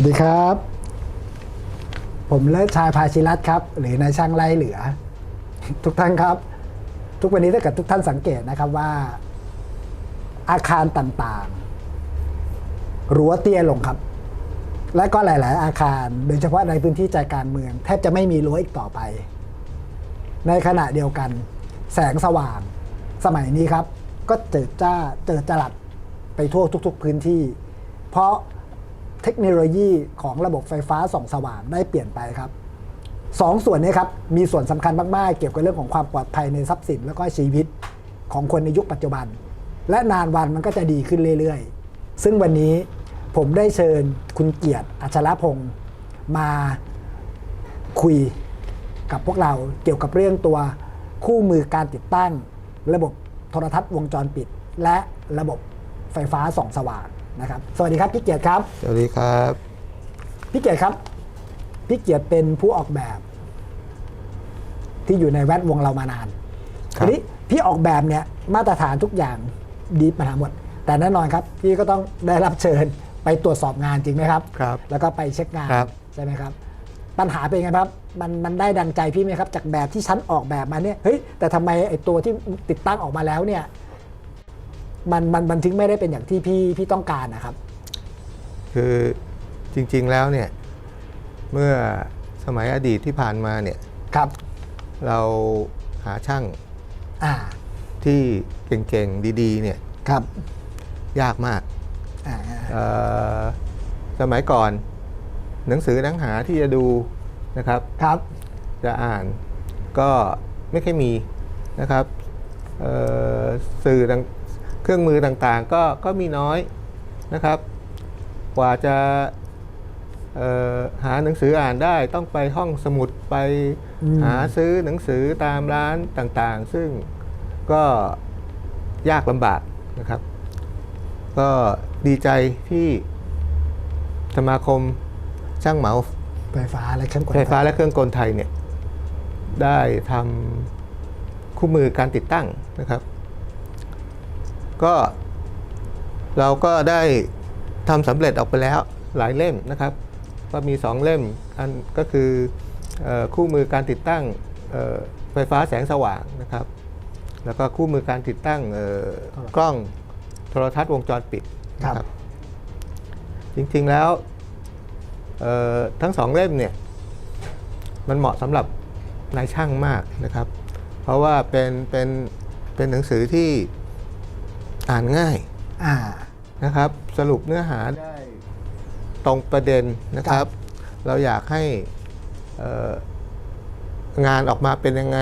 สวัสดีครับ ผมเลิศชายภาชิรัตครับ หรือนายช่างไล่เหลือ ทุกท่านครับ ทุกวันนี้ถ้าเกิดทุกท่านสังเกตนะครับว่า อาคารต่างๆรั้วเตี้ยลงครับ และก็หลาย ๆ อาคาร โดยเฉพาะในพื้นที่ใจกลารเมือง แทบจะไม่มีรั้วอีกต่อไป ในขณะเดียวกัน แสงสว่าง สมัยนี้ครับ ก็เจิดจ้าเจิดจรัสไปทั่วทุก ๆ พื้นที่ เพราะ เทคโนโลยีของระบบไฟฟ้าส่องสว่างได้เปลี่ยนไปครับสองส่วนนี้ครับมีส่วนสำคัญมาก ๆ เกี่ยวกับเรื่องของความปลอดภัยในทรัพย์สินแล้วก็ชีวิตของคนในยุคปัจจุบัน และนานวันมันก็จะดีขึ้นเรื่อย ๆ ซึ่งวันนี้ผมได้เชิญคุณเกียรติอัชรพงศ์มาคุยกับพวกเราเกี่ยวกับเรื่องตัวคู่มือการติดตั้ง ระบบโทรทัศน์วงจรปิด และระบบไฟฟ้าส่องสว่าง นะครับสวัสดีครับพี่เกียรติครับสวัสดีครับพี่เกียรติครับพี่เกียรติเป็นผู้ออกแบบ ที่อยู่ในแวดวงเรามานานครับทีนี้พี่ออกแบบเนี่ยมาตรฐานทุกอย่างดีปัญหาหมด แต่แน่นอนครับ พี่ก็ต้องได้รับเชิญไปตรวจสอบงานจริงไหมครับครับ แล้วก็ไปเช็คงานครับใช่ไหมครับ ปัญหาเป็นไงครับมันมันได้ดังใจพี่ไหมครับ จากแบบที่ฉันออกแบบมาเนี่ยเฮ้ยแต่ทำไมไอ้ตัวที่ติดตั้งออกมาแล้วเนี่ย มันมันมันถึงไม่ได้เป็นอย่างที่พี่พี่ต้องการนะครับ คือจริงๆแล้วเนี่ยเมื่อสมัยอดีตที่ผ่านมาเนี่ยครับ เราหาช่างอ่าที่เก่งๆดีๆเนี่ยครับยากมากอ่าเอ่อสมัยก่อนหนังสือหนังหาที่จะดูนะครับครับ จะอ่านก็ไม่ค่อยมีนะครับเอ่อสื่อต่าง เครื่องมือต่างๆก็ก็มีน้อยนะครับ กว่าจะเอ่อหาหนังสืออ่านได้ต้องไปห้องสมุดไปอืมหาซื้อหนังสือตามร้านต่างๆ ซึ่งก็ยากลำบากนะครับ ก็ดีใจที่สมาคมช่างเหมาไฟฟ้าและเครื่องกลไฟฟ้าและเครื่องกลไทยเนี่ยได้ทำคู่มือการติดตั้งนะครับ ก็เราก็ได้ทำสำเร็จออกไปแล้วหลายเล่มนะครับ ก็มี 2 เล่มอันก็คือเออคู่มือการติดตั้งเอ่อไฟฟ้าแสงสว่างนะครับ แล้วก็คู่มือการติดตั้งเอ่อกล้องโทรทัศน์วงจรปิดนะครับ จริงๆแล้วเอ่อทั้งสองเล่มเนี่ยมันเหมาะสำหรับนายช่างมากนะครับ เพราะว่าเป็นเป็นเป็นหนังสือที่ อ่านง่ายอ่านะครับ สรุปเนื้อหาได้ตรงประเด็นนะครับ เราอยากให้เอ่องานออกมาเป็นยังไง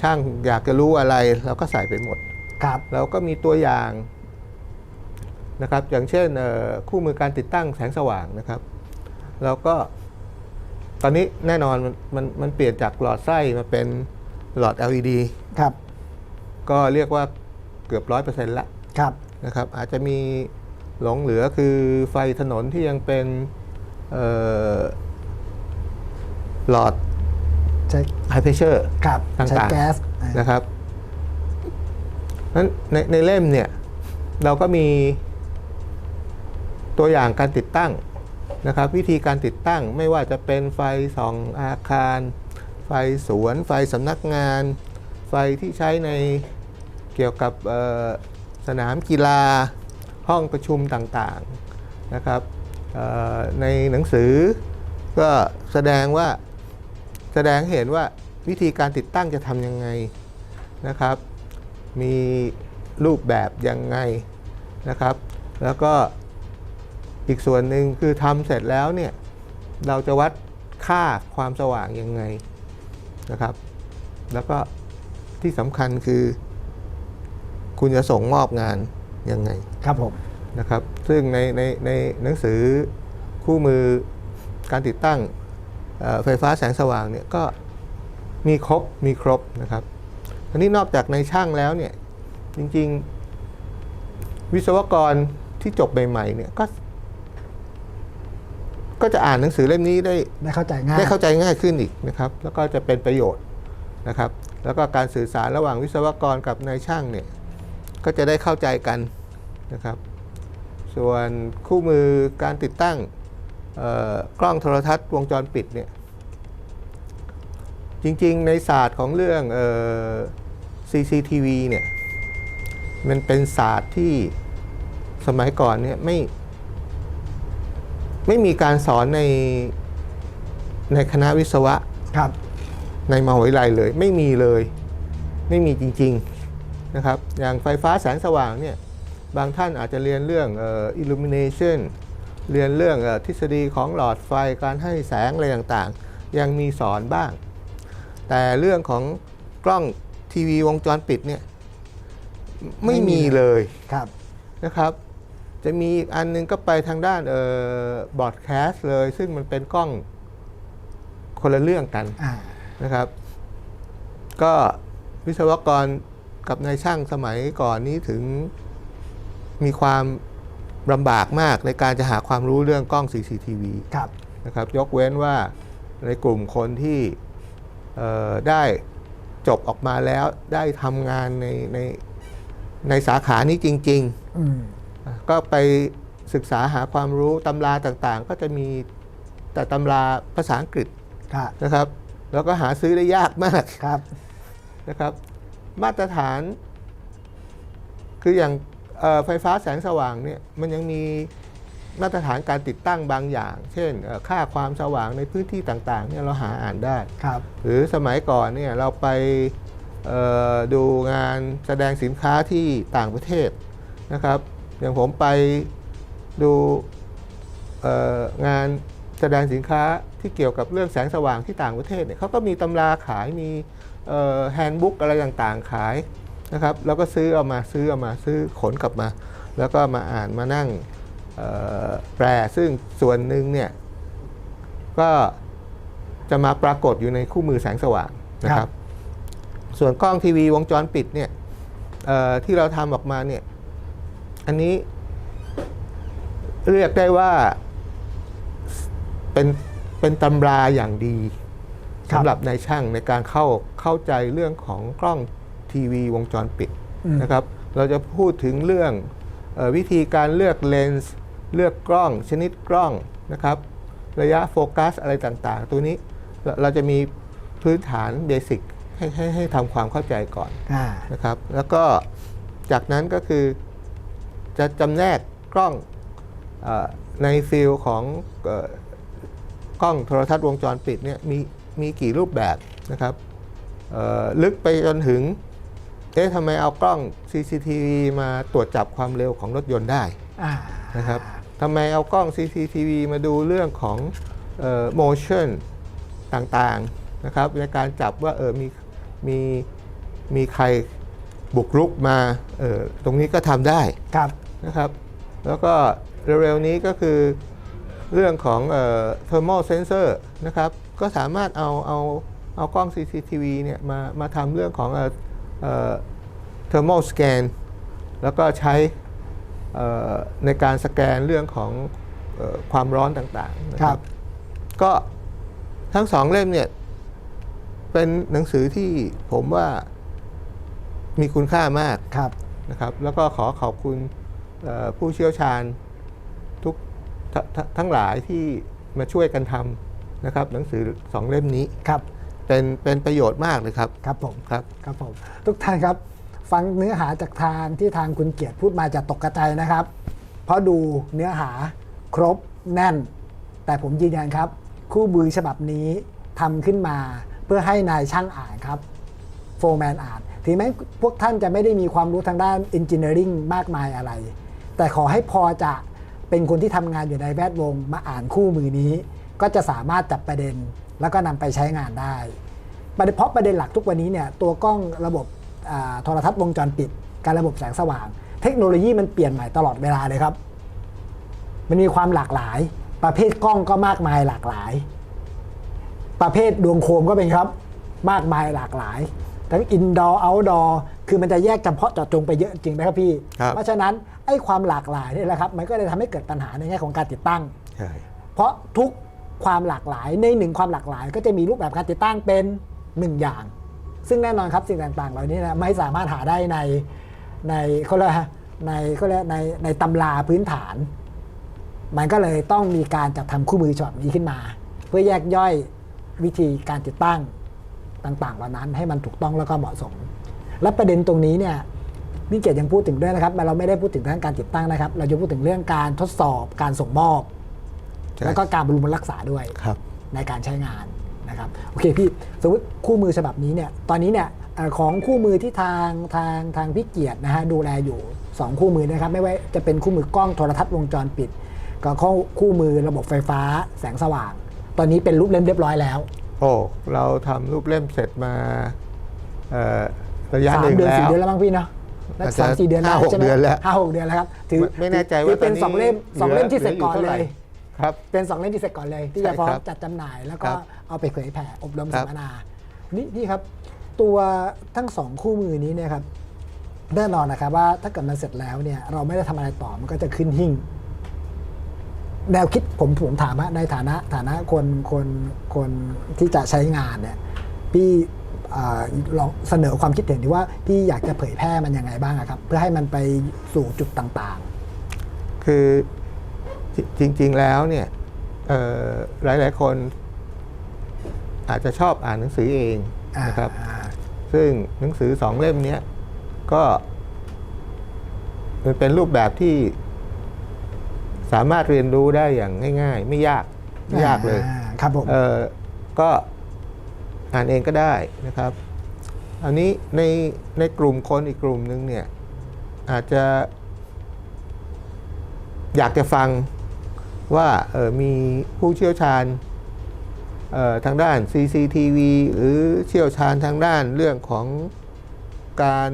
ช่างอยากจะรู้อะไร เราก็ใส่ไปหมดครับเราก็มีตัวอย่างนะครับ อย่างเช่นเอ่อคู่มือการติดตั้งแสงสว่างนะครับ เราก็ตอนนี้แน่นอนมันมันมันเปลี่ยนจากหลอดไส้มาเป็นหลอด LED ครับ ก็เรียกว่าเกือบร้อยเปอร์เซ็นต์ละ ครับนะครับอาจจะมีหลงเหลือคือไฟถนนที่ยังเป็นเอ่อหลอดใช้ high pressure ครับต่างๆใช้แก๊สอ่านะครับนั้นในในเล่มเนี่ยเราก็มีตัวอย่างการติดตั้งนะครับ วิธีการติดตั้งไม่ว่าจะเป็นไฟส่องอาคาร ไฟสวน ไฟสำนักงาน ไฟที่ใช้ในเกี่ยวกับเอ่อ สนามกีฬาห้องประชุมต่างๆนะครับในหนังสือก็แสดงว่าแสดงเห็นว่าวิธีการติดตั้งจะทำยังไงนะครับ มีรูปแบบยังไงนะครับ แล้วก็อีกส่วนหนึ่งคือทำเสร็จแล้วเนี่ยเราจะวัดค่าความสว่างยังไงนะครับ แล้วก็ที่สำคัญคือ คุณจะส่งมอบงานยังไงครับผมนะครับ ซึ่งในในในหนังสือคู่มือการติดตั้งเอ่อไฟฟ้าแสงสว่างเนี่ยก็มีครบมีครบนะครับอันนี้นอกจากในช่างแล้วเนี่ยจริงๆ วิศวกรที่จบใหม่ๆเนี่ยก็ ก็จะอ่านหนังสือเล่มนี้ได้ได้เข้าใจง่ายได้เข้าใจง่ายขึ้นอีกนะครับ แล้วก็จะเป็นประโยชน์นะครับ แล้วก็การสื่อสารระหว่างวิศวกรกับนายช่างเนี่ย ก็จะได้เข้าใจกันนะครับ ส่วนคู่มือการติดตั้งเอ่อกล้องโทรทัศน์วงจรปิดเนี่ยจริงๆ ในศาสตร์ของเรื่องเอ่อ CCTV เนี่ยมันเป็นศาสตร์ที่สมัยก่อนเนี่ยไม่ไม่มีการสอนในในคณะวิศวะครับในมหาวิทยาลัยเลย ไม่มีเลย ไม่มีจริง ๆ นะครับอย่างไฟฟ้าแสงสว่างเนี่ยบางท่านอาจจะเรียนเรื่องเอ่อ illumination เรียนเรื่องเออทฤษฎีของหลอดไฟการให้แสงอะไรต่างๆ ยังมีสอนบ้าง แต่เรื่องของกล้องทีวีวงจรปิดเนี่ยไม่มีเลยครับนะครับ จะมีอีกอันนึงก็ไปทางด้านเอ่อบอดแคสต์เลย ซึ่งมันเป็นกล้องคนละเรื่องกันอ่านะครับ ก็วิศวกร กับนายช่างสมัยก่อนนี้ถึงมีความลำบากมากในการจะหาความรู้เรื่องกล้อง CCTV ครับนะครับยกเว้นว่าในกลุ่มคนที่เอ่อได้จบออกมาแล้วได้ทำงานในในในสาขานี้จริงๆอืมก็ไปศึกษาหาความรู้ตำราต่างๆ ก็จะมีแต่ตำราภาษาอังกฤษครับนะครับ แล้วก็หาซื้อได้ยากมากครับนะครับ มาตรฐาน คืออย่างเอ่อไฟฟ้าแสงสว่างเนี่ยมันยังมีมาตรฐานการติดตั้งบางอย่าง เช่นเอ่อค่าความสว่างในพื้นที่ต่างๆเนี่ยเราหาอ่านได้ครับ หรือสมัยก่อนเนี่ยเราไปเอ่อดูงานแสดงสินค้าที่ต่างประเทศนะครับ อย่างผมไปดูเอ่องานแสดงสินค้าที่เกี่ยวกับเรื่องแสงสว่างที่ต่างประเทศเนี่ยเขาก็มีตำราขายมี แฮนด์บุ๊กอะไรต่างๆขายนะครับแล้วก็ซื้อเอามาซื้อเอามาซื้อขนกลับมา แล้วก็มาอ่านมานั่งเอ่อแปลซึ่งส่วนหนึ่งเนี่ยก็จะมาปรากฏอยู่ในคู่มือแสงสว่างนะคครัรับบส่วนกล้องทีวีวงจรปิดเนี่ยเอ่อที่เราทำออกมาเนี่ยอันนี้เรียกได้ว่าเป็นเป็นตำราอย่างดีครับ สำหรับนายช่างในการเข้าเข้าใจเรื่องของกล้องทีวีวงจรปิดอืมนะครับ เราจะพูดถึงเรื่องเออวิธีการเลือกเลนส์เลือกกล้อง ชนิดกล้องนะครับ ระยะโฟกัสอะไรต่างๆ ตัวนี้เราเราจะมีพื้นฐานเบสิกให้ให้ให้ทำความเข้าใจก่อนอ่านะครับ แล้วก็จากนั้นก็คือจะจำแนกกล้องเออในฟิลของเอ่อกล้องโทรทัศน์วงจรปิดเนี่ยมี มีกี่รูปแบบนะครับเอ่อลึกไปจนถึง เอ๊ะทำไมเอากล้อง CCTV มาตรวจจับความเร็วของรถยนต์ได้อ่านะครับทำไมเอากล้อง CCTV มาดูเรื่องของเอ่อ motion ต่างๆนะครับในการจับว่าเออมีมีมีใครบุกรุกมาเออตรงนี้ก็ทำได้ครับนะครับ แล้วก็เร็วๆนี้ก็คือเรื่องของเอ่อ thermal sensor นะครับ ก็สามารถเอาเอาเอากล้อง CCTV เนี่ยมามาทำเรื่องของเอ่อเอ่อ thermal scan แล้วก็ใช้เอ่อในการสแกนเรื่องของเอ่อความร้อนต่างๆนะคครัรับ บ ก็ทั้งสองเล่มเนี่ยเป็นหนังสือที่ผมว่ามีคุณค่ามาก ครับ นะครับแล้วก็ขอขอบคุณเอ่อผู้เชี่ยวชาญทุกทททั้งหลายที่มาช่วยกันทำ นะครับหนังสือสองเล่มนี้ครับเป็นเป็นประโยชน์มากเลยครับ ครับผมครับครับผมทุกท่านครับฟังเนื้อหาจากทางที่ทางคุณเกียรติพูดมาจะตกกระจายนะครับ เพราะดูเนื้อหาครบแน่น แต่ผมยืนยันครับ คู่มือฉบับนี้ทำขึ้นมาเพื่อให้นายช่างอ่านครับโฟร์แมนอ่านถึงแม้พวกท่านจะไม่ได้มีความรู้ทางด้าน Engineering มากมายอะไร แต่ขอให้พอจะเป็นคนที่ทำงานอยู่ในแวดวงมาอ่านคู่มือนี้ ก็จะสามารถจับประเด็นแล้วก็นำไปใช้งานได้ประเด็นเพราะประเด็นหลักทุกวันนี้เนี่ยตัวกล้องระบบอ่าโทรทัศน์วงจรปิด การระบบแสงสว่าง เทคโนโลยีมันเปลี่ยนใหม่ตลอดเวลาเลยครับ มันมีความหลากหลาย ประเภทกล้องก็มากมายหลากหลาย ประเภทดวงโคมก็เป็นครับ มากมายหลากหลาย ทั้งอินดอร์เอาท์ดอร์คือมันจะแยกจำเพาะเจาะจงไปเยอะจริงไหมครับพี่ครับเพราะฉะนั้นไอ้ความหลากหลายนี่แหละครับ มันก็เลยทำให้เกิดปัญหาในแง่ของการติดตั้งใช่เพราะทุก ความหลากหลายในหนึ่งความหลากหลาย ก็จะมีรูปแบบการติดตั้งเป็นหนึ่งอย่าง ซึ่งแน่นอนครับสิ่งต่างๆ เหล่านี้นะไม่สามารถหาได้ในในเขาเรียกในเขาเรียกในในตำราพื้นฐาน มันก็เลยต้องมีการจัดทำคู่มือฉบับนี้ขึ้นมา เพื่อแยกย่อยวิธีการติดตั้งต่างๆเหล่านั้นให้มันถูกต้องแล้วก็เหมาะสม และประเด็นตรงนี้เนี่ยพี่เกียรติยังพูดถึงด้วยนะครับเราไม่ได้พูดถึงเรื่องการติดตั้งนะครับ เราจะพูดถึงเรื่องการทดสอบการส่งมอบ แล้วก็การบำรุงรักษาด้วยครับในการใช้งานนะครับโอเคพี่สมมติคู่มือฉบับนี้เนี่ยตอนนี้เนี่ยเอ่อของคู่มือที่ทางทางทางพี่เกียรตินะฮะดูแลอยู่ 2 คู่มือนะครับ ไม่ว่าจะเป็นคู่มือกล้องโทรทัศน์วงจรปิดกับคู่คู่มือระบบไฟฟ้าแสงสว่าง ตอนนี้เป็นรูปเล่มเรียบร้อยแล้ว โอ้เราทำรูปเล่มเสร็จมาเอ่อระยะสาหมนึ่งเดือนแล้สี่วเดือนแล้วมั้งพี่เนาะน่าอาจจะสามสี่เดือนแล้วห้าหกใช่ไหมเดือนแล้วห้าหกเดือนแล้วครับถือไม่ไม่แน่ใจว่าถือเป็นตอนนี้สองเล่มสองเล่มที่หเสลืร็จก่อนท่าเลไหย ครับ เป็นสองเล่มที่เสร็จก่อนเลย ที่จะใช่พร้อมครับจัดจำหน่าย แล้วก็ครับเอาไปเผยแผ่อบรมครัสับมมนา นี่นี่ครับ ตัวทั้งสองคู่มือนี้เนี่ยครับแน่นอนนะครับว่าถ้าเกิดมันเสร็จแล้วเนี่ยเราไม่ได้ทำอะไรต่อมันก็จะขึ้นหิ่ง แนวคิดผมผมถามว่าในฐานะฐานะคนคนคนที่จะใช้งานเนี่ยพี่อ่าลองเสนอความคิดเห็นที่ว่าพี่อยากจะเผยแพร่มันยังไงบ้างอะครับ เพื่อให้มันไปสู่จุดต่างคือ จจริง ๆ แล้วเนี่ยเอ่อหลาย ๆ คนอาจจะชอบอ่านหนังสือเองๆอ่านะครับอ่าซึ่งหนังสือสองเล่มเนี้ยก็มันเป็นรูปแบบที่สามารถเรียนรู้ได้อย่างง่าย ๆ ไม่ยากไม่ยากเลยอ่าครับผมเออก็อ่านเองก็ได้นะครับ อันนี้ในในกลุ่มคนอีกกลุ่มหนึ่งเนี่ยอาจจะอยากจะฟัง ว่าเออมีผู้เชี่ยวชาญเอ่อทางด้าน CCTV หรือเชี่ยวชาญทางด้านเรื่องของการ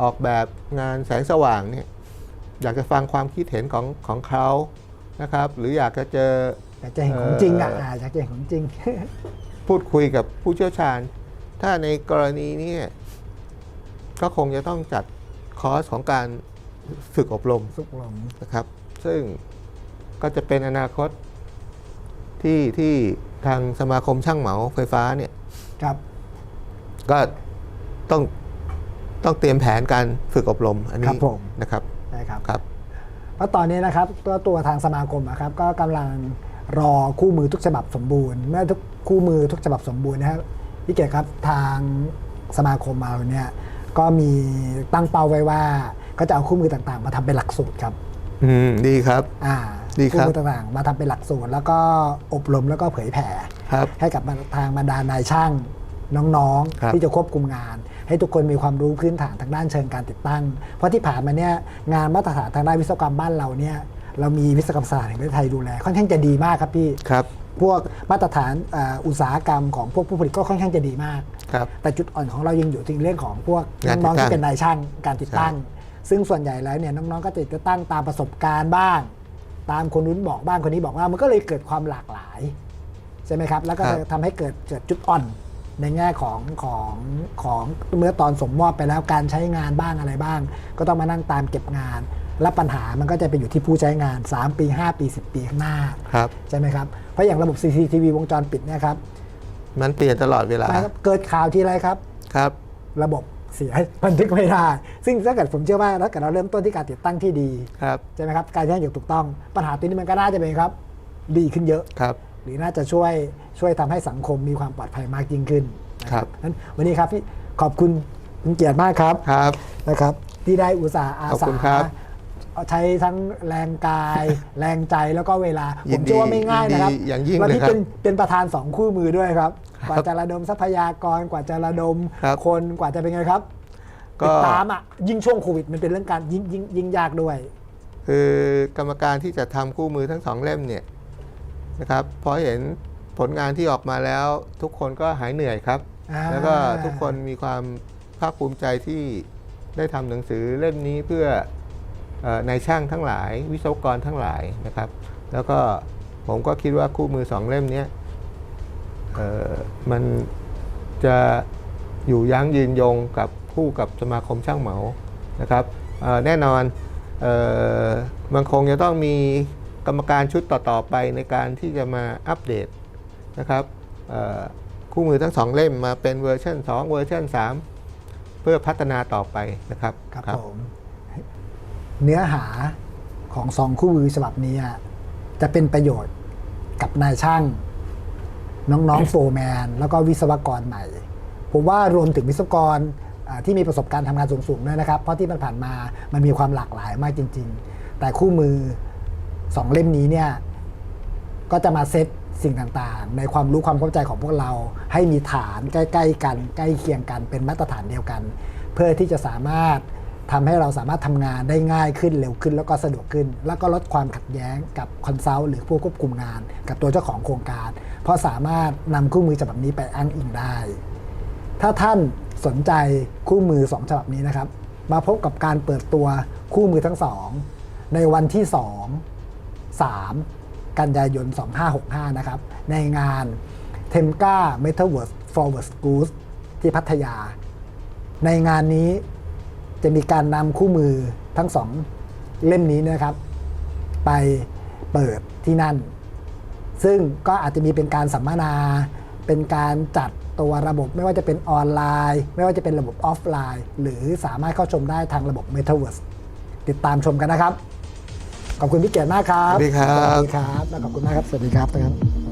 ออกแบบงานแสงสว่างเนี่ยอยากจะฟังความคิดเห็นของของเขานะครับ หรืออยากจะเจออยากจะเห็นของจริงอะเอ่ออ่าอยากจะเห็นของจริง พูดคุยกับผู้เชี่ยวชาญ ถ้าในกรณีนี้ก็คงจะต้องจัดคอร์สของการฝึกอบรมสุกลมนะครับ ซึ่ง ก็จะเป็นอนาคตที่ที่ทางสมาคมช่างเหมาไฟฟ้าเนี่ยครับ ก็ต้องต้องเตรียมแผนการฝึกอบรมอันครันี้บผมนะครับใช่ครับครับเพราะตอนนี้นะครับตัวตัวทางสมาคมนะครับ ก็กำลังรอคู่มือทุกฉบับสมบูรณ์ เมื่อทุกคู่มือทุกฉบับสมบูรณ์นะครับพี่เกศครับทางสมาคมเราเนี่ยก็มีตั้งเป้าไว้ว่า ก็จะเอาคู่มือต่างๆ มาทำเป็นหลักสูตรครับ อืมดีครับ อ่า ดีครับมือต่างๆมาทำเป็นหลักสูตร แล้วก็อบรมแล้วก็เผยแผ่ครับให้กับทางบรรดานายช่างน้องครับๆที่จะควบคุมงาน ให้ทุกคนมีความรู้พื้นฐานทางด้านเชิงการติดตั้ง เพราะที่ผ่านมาเนี่ยงานมาตรฐานทางด้านวิศวกรรมบ้านเราเนี่ยเรามีวิศวกรรมศาสตร์แห่งประเทศไทยดูแลค่อนข้างจะดีมากครับพี่ครับพวกมาตรฐานอ่าอุตสาหกรรมของพวกผู้ผลิตก็ค่อนข้างจะดีมากครับแต่จุดอ่อนของเรายังอยู่ที่เรื่องของพวกงานติดน้องๆตั้ที่งเป็นนายช่างการติดตั้ง ซึ่งส่วนใหญ่แล้วเนี่ยน้องๆก็จะติดตั้งตามประสบการณ์บ้าง ตามคนนู้นบอกบ้างคนนี้บอกว่ามันก็เลยเกิดความหลากหลายใช่ไหมครับ แล้วก็ครับจะทำให้เกิดเกิดจุดอ่อนในแง่ของของของเมื่อตอนสมมอบไปแล้วการใช้งานบ้างอะไรบ้าง ก็ต้องมานั่งตามเก็บงาน และปัญหามันก็จะไปอยู่ที่ผู้ใช้งาน 3 ปี 5 ปี 10 ปีข้างหน้า ครับ ใช่ไหมครับ เพราะอย่างระบบ CCTV วงจรปิดเนี่ยครับมันเปลี่ยนตลอดเวลานะครับเกิดข่าวทีไรครับ ครับ ระบบ เสียบันทึกไม่ได้ ซึ่งถ้าเกิดผมเชื่อว่าถ้าเกิดเราเริ่มต้นที่การติดตั้งที่ดีครับใช่ไหมครับการใช้อย่างถูกต้องปัญหาตัวนี้มันก็น่าจะเป็นครับ ดีขึ้นเยอะครับ หรือน่าจะช่วยช่วยทำให้สังคมมีความปลอดภัยมากยิ่งขึ้นนะครับนั้นวันนี้ครับพี่ขอบคุณคุณเกียรติมากครับครับนะครับ ที่ได้อุตส่าห์อาขอบสาคุณครับใช้ทั้งแรงกาย แรงใจแล้วก็เวลายิผมนดีเชื่อว่าไม่ง่ายนะครับยินดีอย่างยิ่งแล้วเลยพี่ครับเป็นเป็นประธานสองคู่มือด้วยครับครับ กว่าจะระดมทรัพยากรกว่าจะระดมครับคนกว่าจะเป็นไงครับก็ติดตามอะยิ่งช่วงโควิด มันเป็นเรื่องการยิ่งยิ่งยิ่งยากด้วย คือกรรมการที่จะทำคู่มือทั้งสองเล่มเนี่ยนะครับพอเห็นผลงานที่ออกมาแล้วทุกคนก็หายเหนื่อยครับอ่าแล้วก็ทุกคนมีความภาคภูมิใจที่ได้ทำหนังสือเล่มนี้เพื่อเออนายช่างทั้งหลาย วิศวกรทั้งหลายนะครับ แล้วก็ผมก็คิดว่าคู่มือสองเล่มเนี้ยเอ่อ มันจะอยู่ยั้งยืนยงกับคู่กับสมาคมช่างเหมานะครับเอ่อแน่นอนเอ่อมันคงจะต้องมีกรรมการชุดต่อๆไปในการที่จะมาอัปเดตนะครับเอ่อคู่มือทั้งสองเล่มมาเป็นเวอร์ชัน2 เวอร์ชัน3 เพื่อพัฒนาต่อไปนะครับครับผมเนื้อหาของสองคู่มือฉบับนี้อะจะเป็นประโยชน์กับนายช่าง น้องๆโฟร์แมนแล้วก็วิศวกรใหม่ ผมว่ารวมถึงวิศวกรที่มีประสบการณ์ทำงานสูงๆด้วยนะครับ เพราะที่ผ่านมามันมีความหลากหลายมากจริง ๆ แต่คู่มือสองเล่มนี้เนี่ยก็จะมาเซตสิ่งต่างๆ ในความรู้ความเข้าใจของพวกเราให้มีฐานใกล้ ๆ กัน ใกล้เคียงกันเป็นมาตรฐานเดียวกัน เพื่อที่จะสามารถ ทำให้เราสามารถทำงานได้ง่ายขึ้นเร็วขึ้น แล้วก็สะดวกขึ้น แล้วก็ลดความขัดแย้งกับคอนซัลท์หรือผู้ควบคุมงาน กับตัวเจ้าของโครงการ เพราะสามารถนำคู่มือฉบับนี้ไปอ้างอิงได้ ถ้าท่านสนใจคู่มือ 2 ฉบับนี้นะครับ มาพบกับการเปิดตัวคู่มือทั้งสองในวันที่ 2 3 กันยายน 2565 นะครับ ในงาน t e m g a Metaverse Forward Schools ที่พัทยา ในงานนี้ จะมีการนำคู่มือทั้งสองเล่มนี้นะครับ ไปเปิดที่นั่น ซึ่งก็อาจจะมีเป็นการสัมมนา เป็นการจัดตัวระบบไม่ว่าจะเป็นออนไลน์ ไม่ว่าจะเป็นระบบออฟไลน์ หรือสามารถเข้าชมได้ทางระบบ Metaverse ติดตามชมกันนะครับ ขอบคุณพี่เกียรติมากครับ สวัสดีครับ สวัสดีครับ และขอบคุณมากครับ สวัสดีครับนะครับ